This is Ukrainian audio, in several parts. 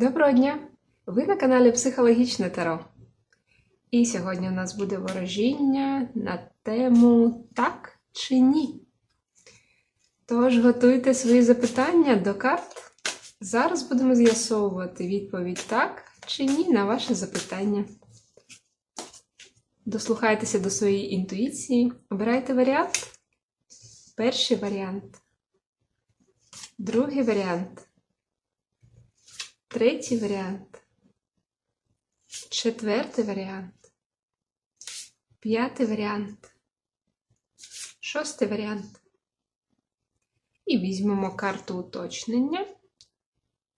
Доброго дня! Ви на каналі Психологічне Таро. І сьогодні у нас буде ворожіння на тему так чи ні. Тож готуйте свої запитання до карт. Зараз будемо з'ясовувати відповідь так чи ні на ваше запитання. Дослухайтеся до своєї інтуїції. Обирайте варіант. Перший варіант. Другий варіант. Третій варіант. Четвертий варіант. П'ятий варіант. Шостий варіант. І візьмемо карту уточнення,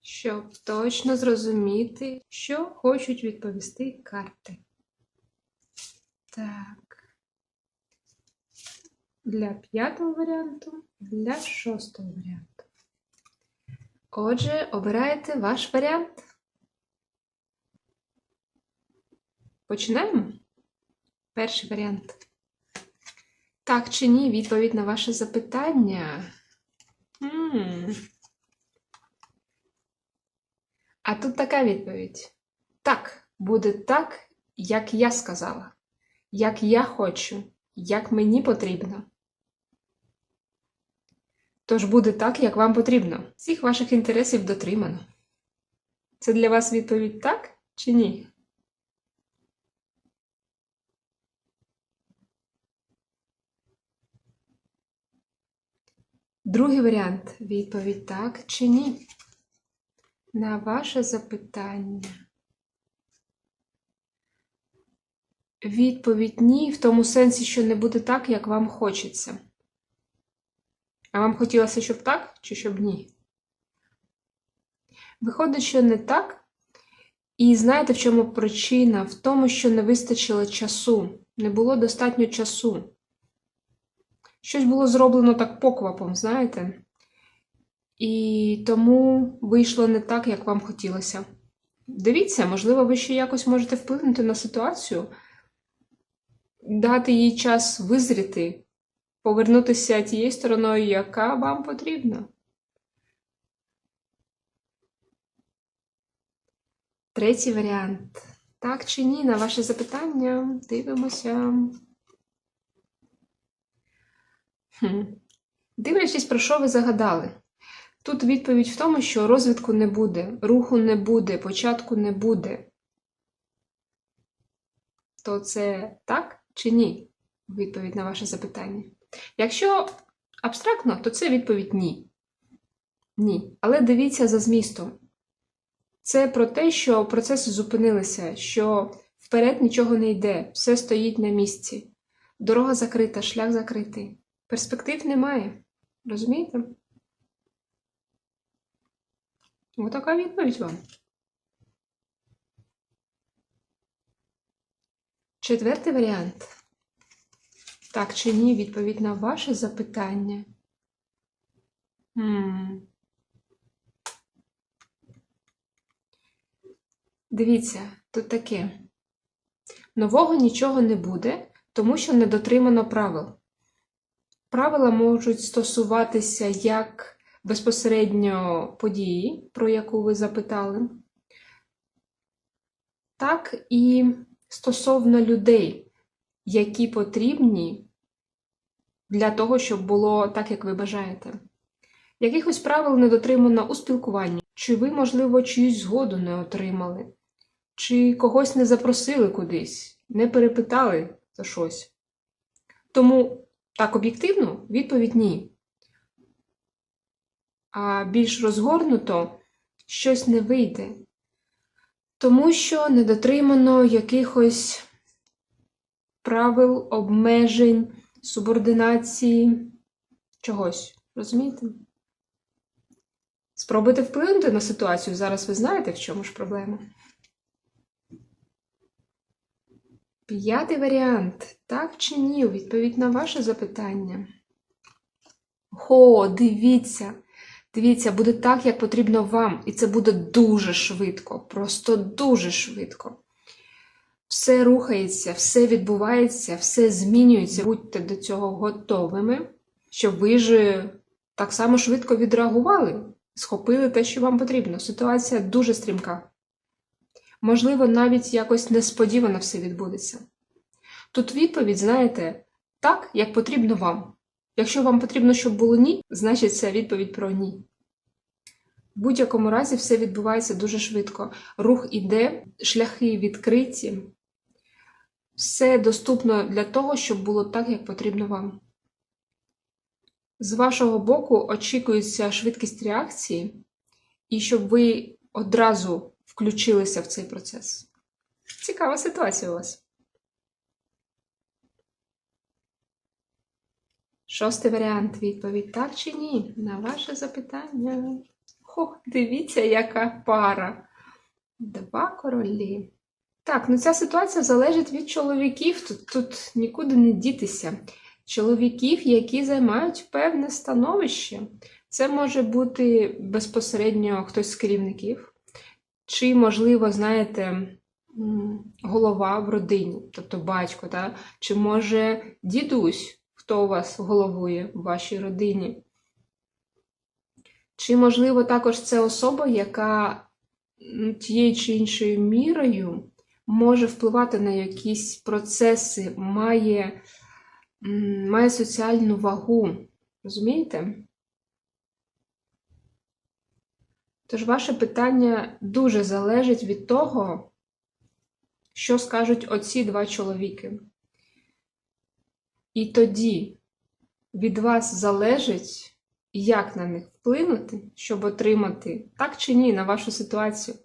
щоб точно зрозуміти, що хочуть відповісти карти. Так. Для п'ятого варіанту, для шостого варіанту. Отже, обираєте ваш варіант. Починаємо. Перший варіант. Так чи ні, відповідь на ваше запитання. М. А тут така відповідь. Так, буде так, як я сказала, як я хочу, як мені потрібно. Тож буде так, як вам потрібно. Всіх ваших інтересів дотримано. Це для вас відповідь так чи ні? Другий варіант відповідь так чи ні. На ваше запитання. Відповідь ні, в тому сенсі, що не буде так, як вам хочеться. А вам хотілося, щоб так, чи щоб ні? Виходить, що не так. І знаєте, в чому причина? В тому, що не вистачило часу, не було достатньо часу. Щось було зроблено так поквапом, знаєте? І тому вийшло не так, як вам хотілося. Дивіться, можливо, ви ще якось можете вплинути на ситуацію, дати їй час визріти, повернутися тією стороною, яка вам потрібна. Третій варіант. Так чи ні, на ваше запитання дивимося. Хм. Дивлячись, про що ви загадали. Тут відповідь в тому, що розвитку не буде, руху не буде, початку не буде. То це так чи ні? Відповідь на ваше запитання. Якщо абстрактно, то це відповідь ні. Ні. Але дивіться за змістом. Це про те, що процеси зупинилися, що вперед нічого не йде, все стоїть на місці. Дорога закрита, шлях закритий. Перспектив немає. Розумієте? Отака відповідь вам. Четвертий варіант. Так чи ні, відповідь на ваше запитання. М. Дивіться, тут таке. Нового нічого не буде, тому що не дотримано правил. Правила можуть стосуватися як безпосередньо події, про яку ви запитали, так і стосовно людей, які потрібні для того, щоб було так, як ви бажаєте. Якихось правил не дотримано у спілкуванні, чи ви, можливо, чиюсь згоду не отримали, чи когось не запросили кудись, не перепитали за щось. Тому так об'єктивно відповідь ні. А більш розгорнуто щось не вийде, тому що не дотримано якихось правил, обмежень, субординації, чогось. Розумієте? Спробуйте вплинути на ситуацію. Зараз ви знаєте, в чому ж проблема. П'ятий варіант. Так чи ні? Відповідь на ваше запитання. О, дивіться. Дивіться, буде так, як потрібно вам. І це буде дуже швидко. Просто дуже швидко. Все рухається, все відбувається, все змінюється. Будьте до цього готовими, щоб ви ж так само швидко відреагували схопили те, що вам потрібно. Ситуація дуже стрімка. Можливо, навіть якось несподівано все відбудеться. Тут відповідь, знаєте, так, як потрібно вам. Якщо вам потрібно, щоб було ні, значить це відповідь про ні. В будь-якому разі все відбувається дуже швидко. Рух іде, шляхи відкриті. Все доступно для того, щоб було так, як потрібно вам. З вашого боку очікується швидкість реакції, і щоб ви одразу включилися в цей процес. Цікава ситуація у вас. Шостий варіант відповідь так чи ні на ваше запитання. Хо, дивіться, яка пара. Два королі. Так, ну ця ситуація залежить від чоловіків. Тут, тут нікуди не дітися. Чоловіків, які займають певне становище. Це може бути безпосередньо хтось з керівників, чи, можливо, знаєте, голова в родині, тобто батько, та? чи може дідусь, хто у вас головує в вашій родині. Чи, можливо, також це особа, яка тією чи іншою мірою може впливати на якісь процеси, має, має соціальну вагу. Розумієте? Тож ваше питання дуже залежить від того, що скажуть оці два чоловіки. І тоді від вас залежить, як на них вплинути, щоб отримати так чи ні на вашу ситуацію.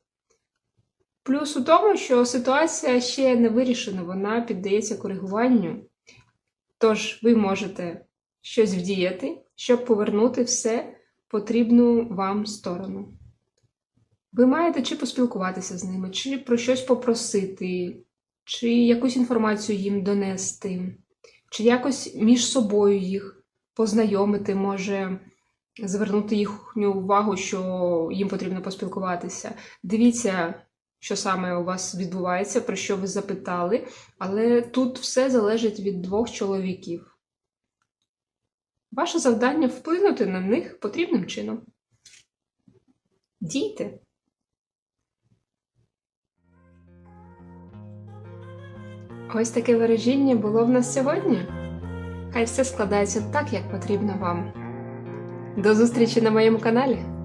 Плюс у тому, що ситуація ще не вирішена, вона піддається коригуванню. Тож ви можете щось вдіяти, щоб повернути все потрібну вам сторону. Ви маєте чи поспілкуватися з ними, чи про щось попросити, чи якусь інформацію їм донести, чи якось між собою їх познайомити, може звернути їхню увагу, що їм потрібно поспілкуватися. Дивіться, що саме у вас відбувається, про що ви запитали, але тут все залежить від двох чоловіків. Ваше завдання вплинути на них потрібним чином. Дійте. Ось таке вираження було в нас сьогодні. Хай все складається так, як потрібно вам. До зустрічі на моєму каналі!